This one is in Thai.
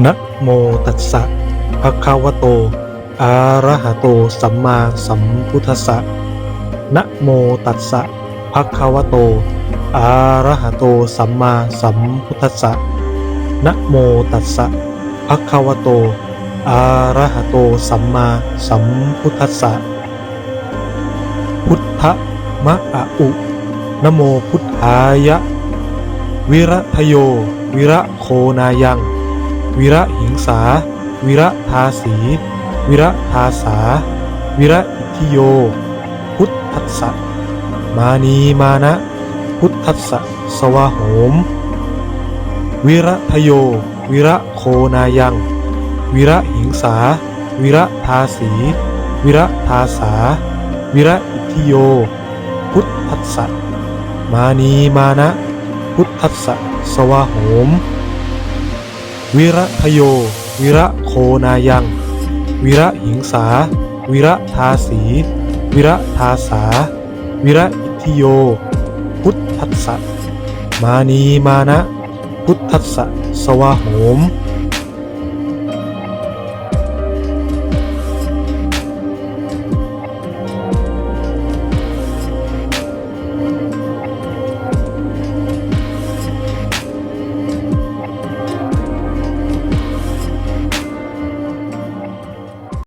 นะโมตัสสะภะคะวะโต อะระหะโต สัมมาสัมพุทธัสสะนะโมตัสสะภะคะวะโต อะระหะโต สัมมาสัมพุทธัสสะนะโมตัสสะภะคะวะโต อะระหะโต สัมมาสัมพุทธัสสะ พุทธมะอะอุนะโมพุทธายะ วิระทโย วิระโคนายัง วิระหิงสา วิระทาสี วิระทาสา วิระอิทิโย พุทธัสสะมานีมานะ พุทธัสสะสวะโหม วิระทโย วิระโคนายัง วิระหิงสา วิระทาสี วิระทาสา วิระอิทิโย พุทธัสสะมานีมานะ พุทธัสสะสวะโหม วิระพโย วิระโคนายัง วิระหิงสา วิระทาสี วิระทาสา วิระอิทิโย พุทธัสสะมานีมานะ พุทธัสสะสวะโหม